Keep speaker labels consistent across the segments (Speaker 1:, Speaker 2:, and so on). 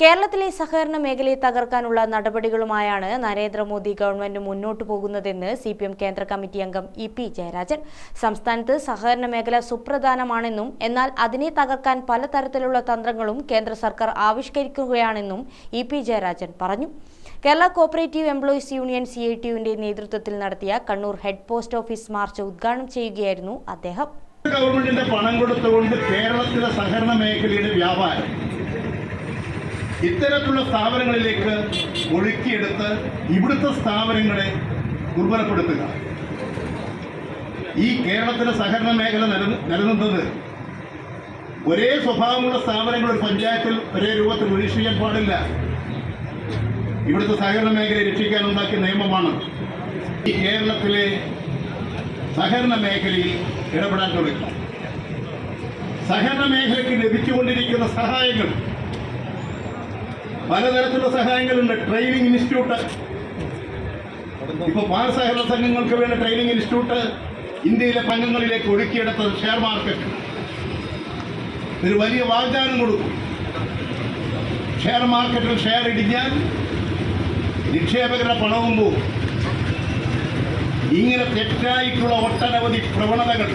Speaker 1: കേരളത്തിലെ സഹകരണ മേഖലയെ തകർക്കാനുള്ള നടപടികളുമായാണ് നരേന്ദ്രമോദി ഗവൺമെന്റ് മുന്നോട്ടു പോകുന്നതെന്ന് സി പി എം കേന്ദ്ര കമ്മിറ്റി അംഗം ഇ പി ജയരാജൻ. സംസ്ഥാനത്ത് സഹകരണ മേഖല സുപ്രധാനമാണെന്നും എന്നാൽ അതിനെ തകർക്കാൻ പലതരത്തിലുള്ള തന്ത്രങ്ങളും കേന്ദ്ര സർക്കാർ ആവിഷ്കരിക്കുകയാണെന്നും ഇ പി ജയരാജൻ പറഞ്ഞു. Kerala cooperative employees union C I ടിയുവിന്റെ നേതൃത്വത്തിൽ നടത്തിയ Kannur head post office march ഉദ്ഘാടനം ചെയ്യുകയായിരുന്നു അദ്ദേഹം.
Speaker 2: ഗവൺമെന്റിന്റെ പണം കൊടുത്തുകൊണ്ട് കേരളത്തിലെ സഹകരണ മേഖലയുടെ വ്യാപാരം ഇത്തരത്തിലുള്ള സ്ഥാപനങ്ങളിലേക്ക് ഒഴുക്കിയെടുത്ത് ഇവിടുത്തെ സ്ഥാപനങ്ങളെ ദുർബലപ്പെടുത്തുക ഈ കേരളത്തിലെ സഹകരണ മേഖല നില- നിലനിന്നത് ഒരേ സ്വഭാവമുള്ള സ്ഥാപനങ്ങൾ ഒരു പഞ്ചായത്തിൽ ഒരേ രൂപത്തിൽ രജിസ്റ്റർ പാടില്ല. ഇവിടുത്തെ സഹകരണ മേഖലയെ രക്ഷിക്കാൻ ഉണ്ടാക്കിയ നിയമമാണ് ഈ കേരളത്തിലെ സഹകരണ മേഖലയിൽ ഇടപെടാൻ തുടങ്ങി. സഹകരണ മേഖലയ്ക്ക് ലഭിച്ചുകൊണ്ടിരിക്കുന്ന സഹായങ്ങൾ പലതരത്തിലുള്ള സഹായങ്ങളുണ്ട്. ട്രെയിനിങ് ഇൻസ്റ്റിറ്റ്യൂട്ട് ഇപ്പൊ പാൽ സഹകരണ സംഘങ്ങൾക്ക് വേണ്ട ട്രെയിനിങ് ഇൻസ്റ്റിറ്റ്യൂട്ട് ഇന്ത്യയിലെ പങ്കങ്ങളിലേക്ക് ഒഴുക്കിയെടുത്തത് ഷെയർ മാർക്കറ്റ് ഒരു വലിയ വാഗ്ദാനം കൊടുക്കും. ഷെയർ മാർക്കറ്റിൽ ഷെയർ ഇടിഞ്ഞാൽ നിക്ഷേപകരുടെ പണവും പോകും. ഇങ്ങനെ തെറ്റായിട്ടുള്ള ഒട്ടനവധി പ്രവണതകൾ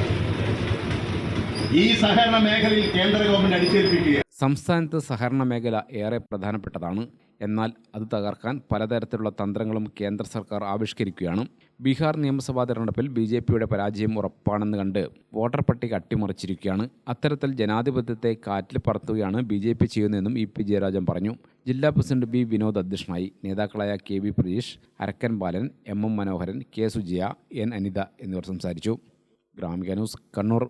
Speaker 2: ഈ സഹകരണ മേഖലയിൽ കേന്ദ്ര ഗവൺമെന്റ് അടിച്ചേൽപ്പിക്കുക
Speaker 3: സംസ്ഥാനത്ത് സഹകരണ മേഖല ഏറെ പ്രധാനപ്പെട്ടതാണ്. എന്നാൽ അത് തകർക്കാൻ പലതരത്തിലുള്ള തന്ത്രങ്ങളും കേന്ദ്ര സർക്കാർ ആവിഷ്കരിക്കുകയാണ്. ബീഹാർ നിയമസഭാ തെരഞ്ഞെടുപ്പിൽ ബി ജെ പിയുടെ പരാജയം ഉറപ്പാണെന്ന് കണ്ട് വോട്ടർ പട്ടിക അട്ടിമറിച്ചിരിക്കുകയാണ്. അത്തരത്തിൽ ജനാധിപത്യത്തെ കാറ്റിൽ പറത്തുകയാണ് ബി ജെ പി ചെയ്യുന്നതെന്നും ഇ പി ജയരാജൻ പറഞ്ഞു. ജില്ലാ പ്രസിഡന്റ് ബി വിനോദ് അധ്യക്ഷനായി നേതാക്കളായ K V Pratheesh Arakkan Balan M M Manoharan K Sujiya N Anitha എന്നിവർ സംസാരിച്ചു. ഗ്രാമിക ന്യൂസ് കണ്ണൂർ.